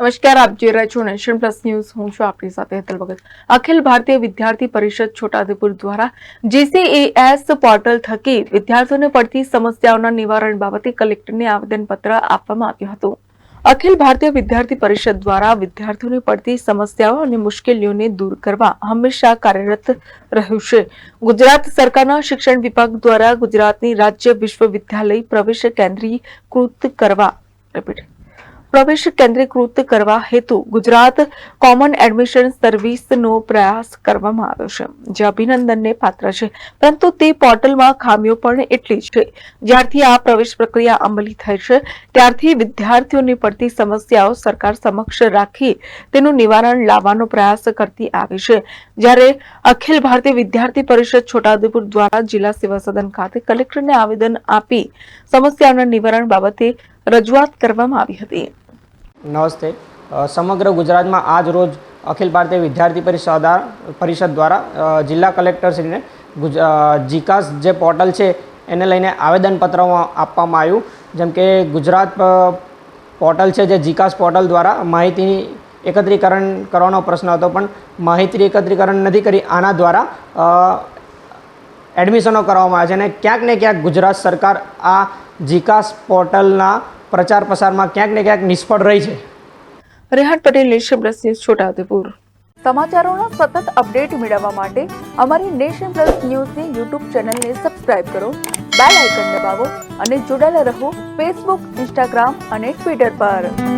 નમસ્કાર, આપ જોઈ રહ્યા છો નેશન પ્લસ ન્યૂઝ. હું છું આપની સાથે હેતલ ભગત. અખિલ ભારતીય વિદ્યાર્થી પરિષદ છોટાઉદેપુર દ્વારા જીસીએએસ પોર્ટલ થકી વિદ્યાર્થીઓને પડતી સમસ્યાઓના નિવારણ બાબતે કલેક્ટરને આવેદનપત્ર આપવામાં આવ્યું હતું. અખિલ ભારતીય વિદ્યાર્થી પરિષદ દ્વારા વિદ્યાર્થીઓને પડતી સમસ્યાઓ અને મુશ્કેલીઓને દૂર કરવા હંમેશા કાર્યરત રહ્યું છે. ગુજરાત સરકારના શિક્ષણ વિભાગ દ્વારા ગુજરાતની રાજ્ય વિશ્વવિદ્યાલય પ્રવેશ કેન્દ્રીકૃત કરવા. પ્રવેશ કેન્દ્રીકૃત કરવા હેતુ ગુજરાત કોમન એડમિશન સર્વિસનો પ્રયાસ કરવામાં આવ્યો છે, જે અભિનંદનને પાત્ર છે. પરંતુ તે પોર્ટલમાં ખામીઓ પણ એટલી છે. જ્યારથી આ પ્રવેશ પ્રક્રિયા અમલી થઈ છે, ત્યારથી વિદ્યાર્થીઓની પડતી સમસ્યાઓ સરકાર સમક્ષ રાખી તેનું નિવારણ લાવવાનો પ્રયાસ કરતી આવી છે. જ્યારે અખિલ ભારતીય વિદ્યાર્થી પરિષદ છોટાઉદેપુર દ્વારા જિલ્લા સેવા સદન ખાતે કલેક્ટરને આવેદન આપી સમસ્યાઓના નિવારણ બાબતે રજૂઆત કરવામાં આવી હતી. નમસ્તે. સમગ્ર ગુજરાતમાં આજ રોજ અખિલ ભારતીય વિદ્યાર્થી પરિષદ પરિષદ દ્વારા જિલ્લા કલેક્ટરશ્રીને જીકાસ જે પોર્ટલ છે એને લઈને આવેદનપત્ર આપવામાં આવ્યું. જેમ કે ગુજરાત પોર્ટલ છે જે જીકાસ પોર્ટલ દ્વારા માહિતીની એકત્રીકરણ કરવાનો પ્રશ્ન હતો, પણ માહિતી એકત્રીકરણ નથી કરી. આના દ્વારા એડમિશનો કરવામાં આવે છે અને ક્યાંક ને ક્યાંક ગુજરાત સરકાર આ જીકાસ પોર્ટલના પ્રચાર પ્રસારમાં ક્યાંક ને ક્યાંક નિષ્ફળ રહી છે. રેહાટ Patel nation plus news Chhotaudepur. સમાચારોના સતત અપડેટ મેળવવા માટે અમારી નેશન પ્લસ ન્યૂઝની યુટ્યુબ ચેનલને સબસ્ક્રાઇબ કરો બેલ આઇકન દબાવો અને જોડાયેલા રહો ફેસબુક ઇન્સ્ટાગ્રામ અને ટ્વિટર પર.